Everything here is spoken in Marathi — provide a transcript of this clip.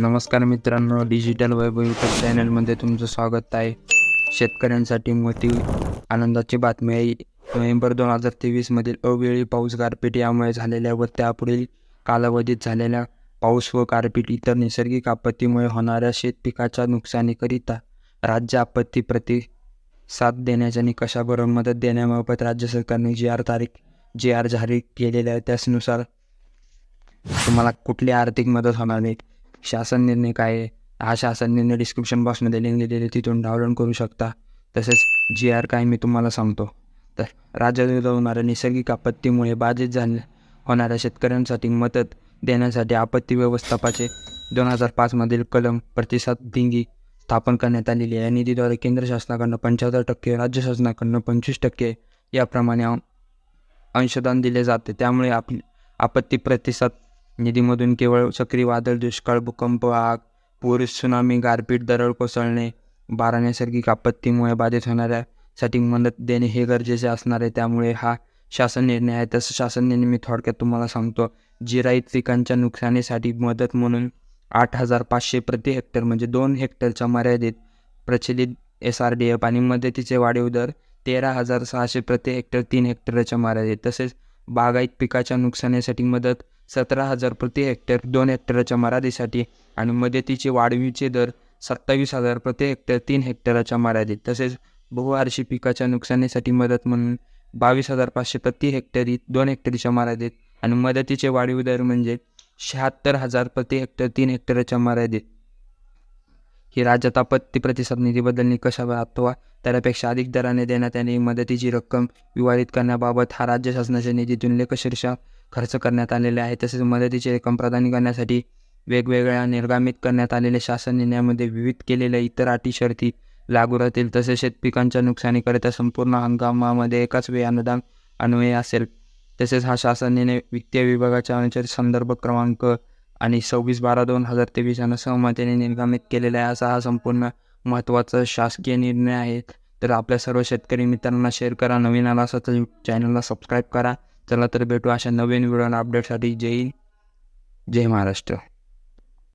नमस्कार मित्रांनो डिजिटल वैभव यूट्यूब चॅनलमध्ये तुमचं स्वागत आहे. शेतकऱ्यांसाठी मोठी आनंदाची बातमी आहे. नोव्हेंबर दोन हजार तेवीसमधील अवेळी पाऊस गारपीट यामुळे झालेल्या व त्यापुढील कालावधीत झालेल्या पाऊस व गारपीट इतर नैसर्गिक आपत्तीमुळे होणाऱ्या शेतपिकाच्या नुकसानीकरिता राज्य आपत्ती प्रति साथ देण्याच्या निकषाबरोबर मदत देण्याबाबत राज्य सरकारने जी आर तारीख जी आर जारी केलेल्या आहे त्याचनुसार तुम्हाला कुठली आर्थिक मदत होणार नाही शासन निर्णय काय आहे? हा शासन निर्णय डिस्क्रिप्शन बॉक्समध्ये लिंक दिलेली तिथून डाउनलोड करू शकता. तसेच जी आर काय मी तुम्हाला सांगतो. तर राज्यात होणाऱ्या नैसर्गिक आपत्तीमुळे बाधित झाले होणाऱ्या शेतकऱ्यांसाठी मदत देण्यासाठी आपत्ती व्यवस्थापाचे दोन हजार पाचमधील कलम प्रतिसाद दिंगी स्थापन करण्यात आलेली आहे. या निधीद्वारे केंद्र शासनाकडनं पंच्याहत्तर टक्के राज्य शासनाकडनं पंचवीस टक्के याप्रमाणे अंशदान दिले जाते. त्यामुळे आप आपत्ती प्रतिसाद निधीमधून केवळ चक्रीवादळ दुष्काळ भूकंप आग पूर सुनामी गारपीट दरड कोसळणे बारा नैसर्गिक आपत्तीमुळे बाधित होणाऱ्यासाठी मदत देणे हे गरजेचे असणार आहे. त्यामुळे हा शासन निर्णय आहे. तसं शासन निर्णय मी थोडक्यात तुम्हाला सांगतो. जिराईत पिकांच्या नुकसानीसाठी मदत म्हणून आठ हजार पाचशे प्रति हेक्टर म्हणजे दोन हेक्टरच्या मर्यादित प्रचलित एस आर डी एफ आणि मदतीचे वाढीव दर तेरा हजार सहाशे प्रति हेक्टर तीन हेक्टरच्या मर्यादित. तसेच बागायत पिकाच्या नुकसानीसाठी मदत सतरा हजार प्रति हेक्टर दोन हेक्टरच्या मर्यादेसाठी आणि मदतीचे वाढवीचे दर सत्तावीस हजार प्रति हेक्टर तीन हेक्टरच्या मर्यादेत. तसेच बहुवार्षिक पिकाच्या नुकसानीसाठी मदत म्हणून बावीस हजार पाचशे प्रति हेक्टरी दोन हेक्टरच्या मर्यादेत आणि मदतीचे वाढीव दर म्हणजे शहात्तर हजार प्रति हेक्टर तीन हेक्टरच्या मर्यादेत. ही राज्यात आपत्ती प्रतिसाद निधीबद्दल निकष अथवा त्यापेक्षा अधिक दराने देण्यात येणारी मदतीची रक्कम विवाहित करण्याबाबत हा राज्य शासनाच्या निधीतून लेखशीर्षा खर्च करण्यात आलेले आहे तसेच मदतीची रक्कम प्रदान करण्यासाठी वेगवेगळ्या निर्गामित करण्यात आलेल्या शासन निर्णयामध्ये विविध केलेल्या इतर अटी शर्ती लागू राहतील. तसेच शेतपिकांच्या नुकसानीकरिता संपूर्ण हंगामामध्ये एकाच वेळी अनुदान अन्वय असेल. तसेच हा शासन निर्णय वित्तीय विभागाच्या अनुसार संदर्भ क्रमांक आणि सव्वीस बारा दोन हजार तेवीस यांना सहमतीने निर्गमित केलेला आहे. असा हा संपूर्ण महत्त्वाचा शासकीय निर्णय आहे. तर आपल्या सर्व शेतकरी मित्रांना शेअर करा. नवीन आला असा तर चॅनलला सबस्क्राईब करा. चला तर भेटू अशा नवीन व्हिडिओ अपडेटसाठी जय हिंद. जय महाराष्ट्र.